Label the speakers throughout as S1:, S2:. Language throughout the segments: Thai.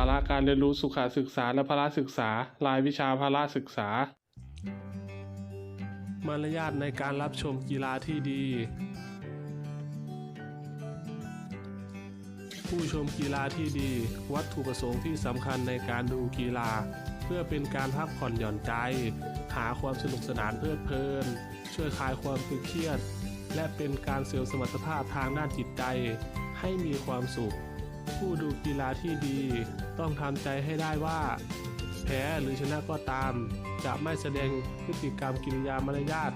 S1: าระการเรียนรู้สุขศึกษาและพละศึกษา รายวิชาพละศึกษา มารยาทในการรับชมกีฬาที่ดี ผู้ชมกีฬาที่ดี วัตถุประสงค์ที่สำคัญในการดูกีฬา เพื่อเป็นการพักผ่อนหย่อนใจ หาความสนุกสนานเพลิดเพลิน ช่วยคลายความตึงเครียด และเป็นการเสริมสมรรถภาพทางด้านจิตใจ ให้มีความสุข ผู้ดูกีฬาที่ดีต้องทำใจให้ได้ว่า แพ้หรือชนะก็ตาม จะไม่แสดงพฤติกรรมกิริยามารยาท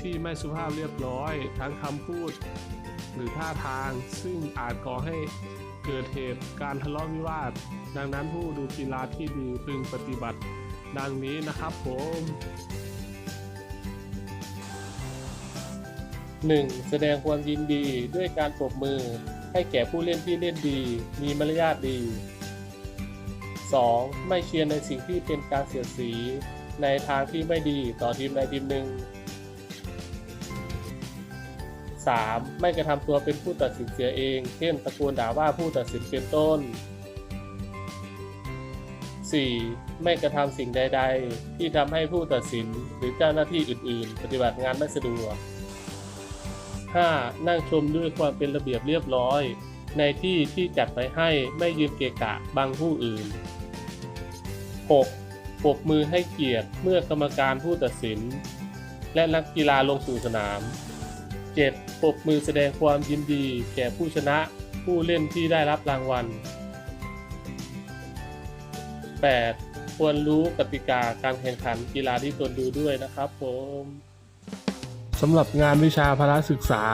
S1: ที่ไม่สุภาพเรียบร้อย ทั้งคำพูด หรือท่าทางซึ่งอาจก่อให้เกิดเหตุการทะเลาะวิวาท ดังนั้นผู้ดูกีฬาที่ดีพึงปฏิบัติ ดังนี้นะครับผม 1. แสดงความยินดีด้วยการปรบมือ ให้แก่ผู้เล่นที่เล่นดี มีมารยาทดี 2. ไม่เชียร์ในสิ่งที่เป็นการเสียดสี ในทางที่ไม่ดีต่อทีมใดทีมหนึ่ง 3. ไม่กระทำตัวเป็นผู้ตัดสินเสียเอง เช่นตะโกนด่าว่าผู้ตัดสินเป็นต้น 4. ไม่กระทำสิ่งใด ๆ ที่ทำให้ผู้ตัดสินหรือเจ้าหน้าที่อื่น ๆ ปฏิบัติงานไม่สะดวก 5. นั่งชมด้วยความเป็นระเบียบเรียบร้อย ในที่ที่จัดไว้ให้ไม่ยืนเกะกะบังผู้อื่น 6. ปรบมือให้เกียรติเมื่อกรรมการผู้ตัดสิน และนักกีฬาลงสู่สนาม 7. ปรบมือแสดงความยินดีแก่ผู้ชนะผู้เล่นที่ได้รับรางวัล 8. ควรรู้กติกาการแข่งขันกีฬาที่ตนดูด้วยนะครับผม สำหรับงานวิชาพละศึกษา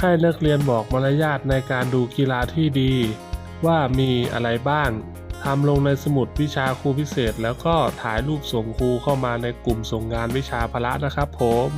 S1: ให้นักเรียนบอกมารยาทในการดูกีฬาที่ดี ว่ามีอะไรบ้างทำลงในสมุดวิชาครูพิเศษ แล้วก็ถ่ายรูปส่งครูเข้ามาในกลุ่มส่งงานวิชาพละนะครับผม